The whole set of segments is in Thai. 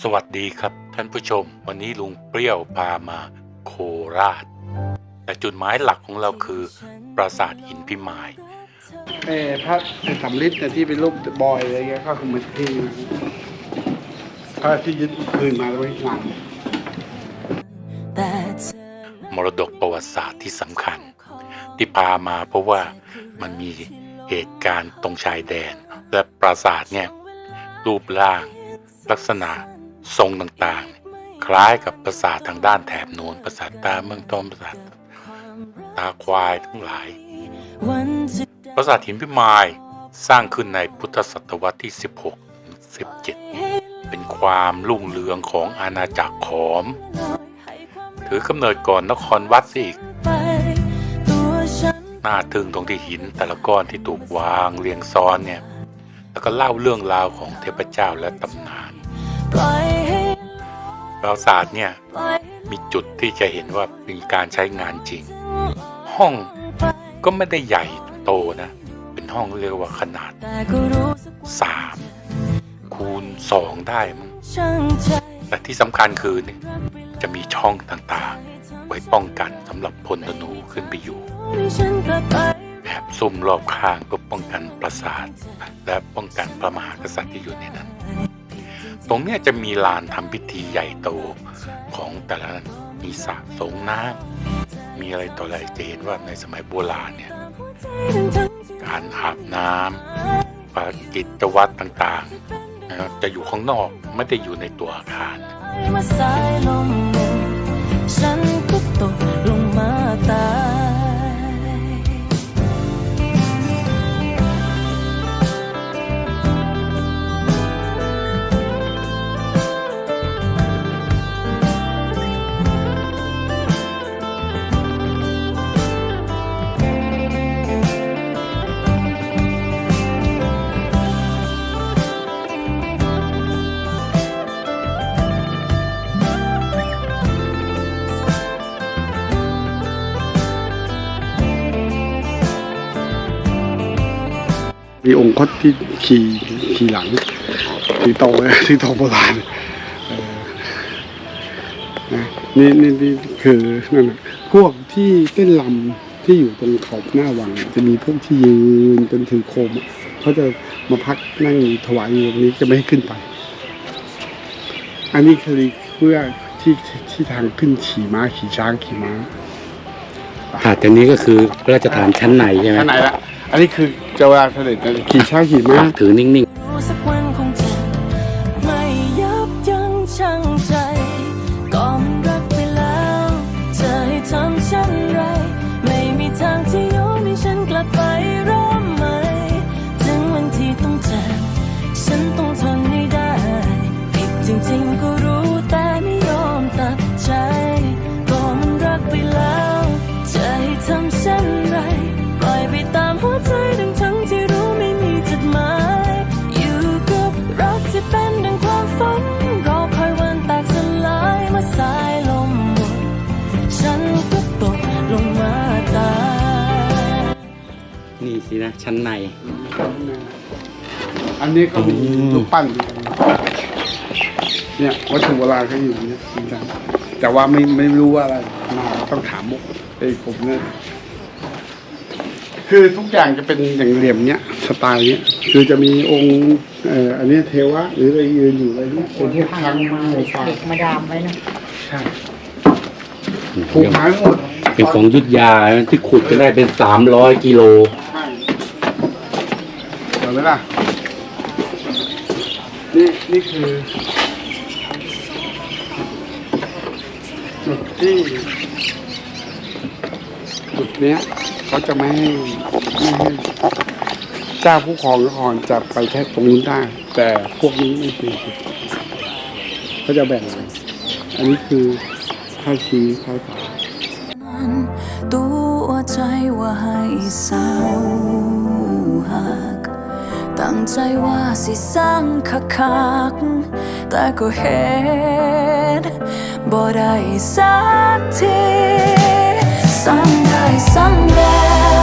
สวัสดีครับท่านผู้ชม วันนี้ลุงเปรี้ยวพามาโคราช แต่จุดหมายหลักของเราคือ ปราสาทหินพิมาย เออพระสำลิดเนี่ยที่เป็นรูปบอยอะไรเงี้ยก็คือมันที่พระที่ยึดคืนมาแล้วไว้หลังมรดกประวัติศาสตร์ที่สำคัญ ที่พามาเพราะว่ามันมี เหตุการณ์ตรงชายแดน และปราสาทเนี่ยรูปร่าง ลักษณะทรงต่างๆ คล้ายกับปราสาททางด้านแถบโน้นปราสาทตาเมืองต้นปราสาทตาควายทั้งหลาย ปราสาทหินพิมายสร้างขึ้นในพุทธศตวรรษที่ 16 17 เป็นความรุ่งเรืองของอาณาจักรขอม ถือกำเนิดก่อนนครวัดซะอีก น่าทึ่งตรงที่หินแต่ละก้อนที่ถูกวางเรียงซ้อนเนี่ย แล้วก็เล่าเรื่องราวของเทพเจ้าและตำนานปราสาทเนี่ยมีจุดที่จะเห็นว่าเป็นการใช้งานจริง ห้องก็ไม่ได้ใหญ่โตนะ เป็นห้องเรียกว่าขนาด 3 คูณ 2 ได้มั้งแต่ที่สำคัญคือจะมีช่องต่างๆ ว้ป้องกันสำหรับพลธนูขึ้นไปอยู่แอบซุ่มรอบข้างเพื่อป้องกันปราสาท และป้องกันพระมหากษัตริย์ที่อยู่ในนั้น ตรงนี้จะมีลานทำพิธีใหญ่โตของแต่ละมีสระสงน้ำมีอะไรต่ออะไรจะเห็นว่าในสมัยโบราณเนี่ยการอาบน้ำปากิจวัตรต่างๆนะครับจะอยู่ข้างนอกไม่ได้อยู่ในตัวอาคาร ง มาตายมีองค์คตที่ขี่ขี่หลังสีโตนะสีโตโบราณเออนะนี่นี่นี่คือนั่นน่ะพวกที่เต้นลำที่อยู่ตรงขอบหน้าวัง จะมีพวกที่ยืนจนถือโคมอะเขาจะมาพักนั่งถวายอยู่ตรงนี้จะไม่ให้ขึ้นไป อันนี้คือเพื่อที่ที่ทางขึ้นขี่ม้าขี่ช้างขี่ม้าอาจจะนี้ก็คือพระราชทานชั้นในใช่ไหมอันไหนละ อันนี้คือเจะเวลาเสด็จนะขี่ช้างขี่ม้าถือนิ่งรู้ สินะ ชั้นใน อันนี้ก็มีอืมรูปปั้นอยู่เนี่ยวัตถุโบราณเขาอยู่เนี่ยจริงจังแต่ว่าไม่ไม่รู้ว่าอะไรมาต้องถามมุกไอ้ผมเนี่ยคือทุกอย่างจะเป็นอย่างเหลี่ยมเนี้ยสไตล์เนี้ยคือจะมีองค์เอ่ออันนี้เทวะ หรืออะไรยืนอยู่อะไรเนี้ยเป็นที่ทางมาไฟฟ้าเด็กมาดามไว้นะใช่ถูกหมายหมดเป็นของยุทธยาที่ขุดจะได้เป็นสามร้อยกิโล ใช่เห็นไหมล่ะ นี่นี่คือจุดที่ จุดเนี้ยเขาจะไม่ให้ไม่ให้เจ้าผู้ครองนครจะไปแค่ตรงนู้นได้ แต่พวกนี้ไม่คือเขาจะแบ่งเลยอันนี้คือท่าชี้าสาตัวใจว่าให้เศร้า ตั้งใจว่าสิสร้างคักคักแต่ก็เห็นบ่ได้สักทีสั่งได้สั่งแล้ว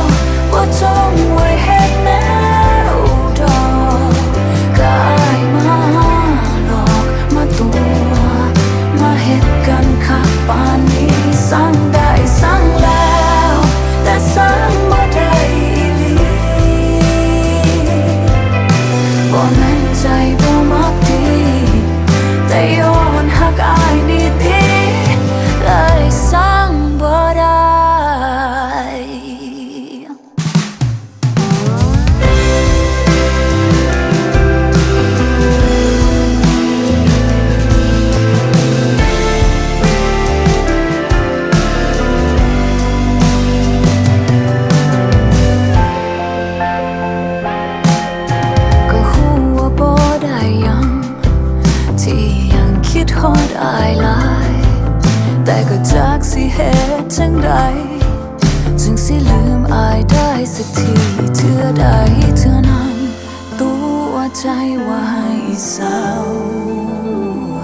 ใจว่าให้เศร้า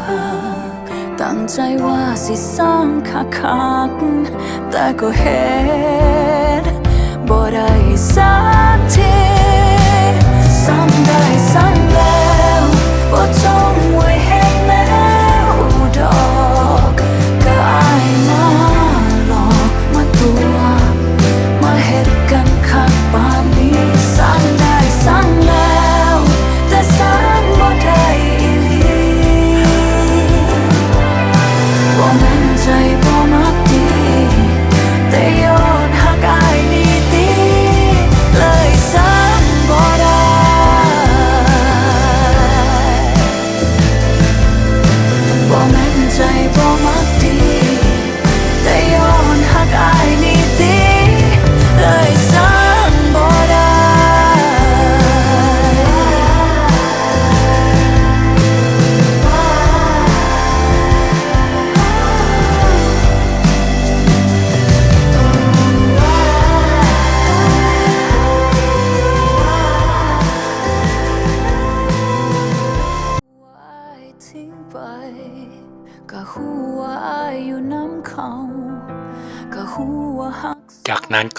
หาตั้งใจว่าสิสร้างคักคักแต่ก็เห็นบ่ได้สักทีซ้ำได้ซ้ำแล้วบ่จงไว้เห็นแนวดอก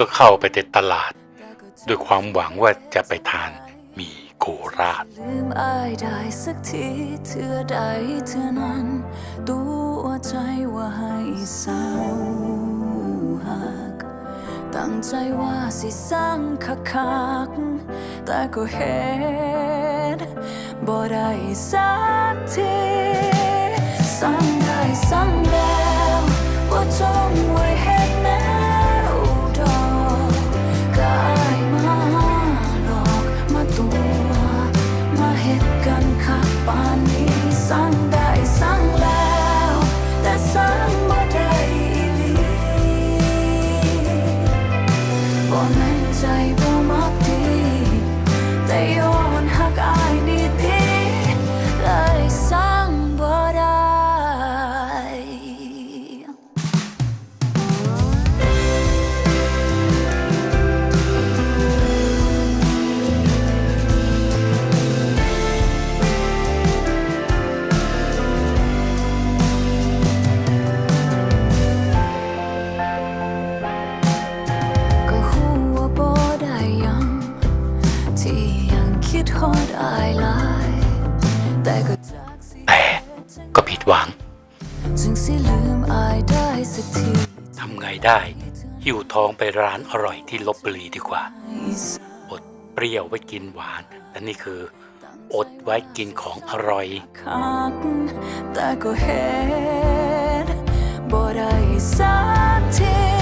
ก็เข้าไปในตลาด ด้วยความหวังว่าจะไปทานหมีโคราชลืมอายได้สักทีเธอใดเธอนั้น ตัวใจว่าให้สาวหักตั้งใจว่าสิสร้างคักคักแต่ก็เฮ็ดบ่ได้สักทีสั่งได้สั่งแล้วว่าจง แจึงสิลืมอายได้สักทีทำไงได้ หิวท้องไปร้านอร่อยที่ลบบุรีดีกว่า อดเปรี้ยวไว้กินหวานแต่นี่คือ อดไว้กินของอร่อยคักแต่ก็เฮ็ดบ่ได้สักที